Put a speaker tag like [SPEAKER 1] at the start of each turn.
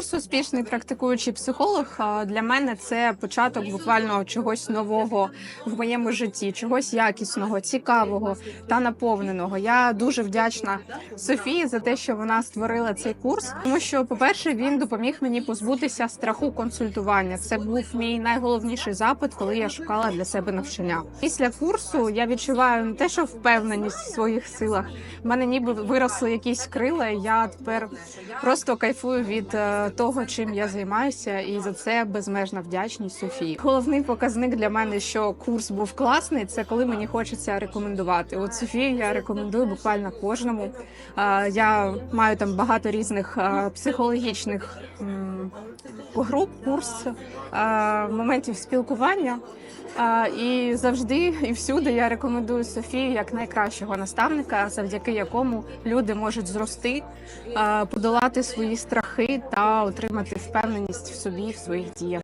[SPEAKER 1] Курс успішний практикуючий психолог для мене це початок буквально чогось нового в моєму житті, чогось якісного, цікавого та наповненого. Я дуже вдячна Софії за те, що вона створила цей курс. Тому що, по-перше, він допоміг мені позбутися страху консультування. Це був мій найголовніший запит, коли я шукала для себе навчання. Після курсу я відчуваю не те, що впевненість в своїх силах. В мене ніби виросли якісь крила. і Я тепер просто кайфую від е, того, чим я займаюся, і за це безмежна вдячність Софії. Головний показник для мене, що курс був класний, це коли мені хочеться рекомендувати. От Софію я рекомендую буквально кожному. Я маю там багато різних психологічних груп, курс моментів спілкування. І завжди і всюди я рекомендую Софію як найкращого наставника, завдяки якому люди можуть зрости, подолати свої страхи та отримати впевненість в собі в своїх діях.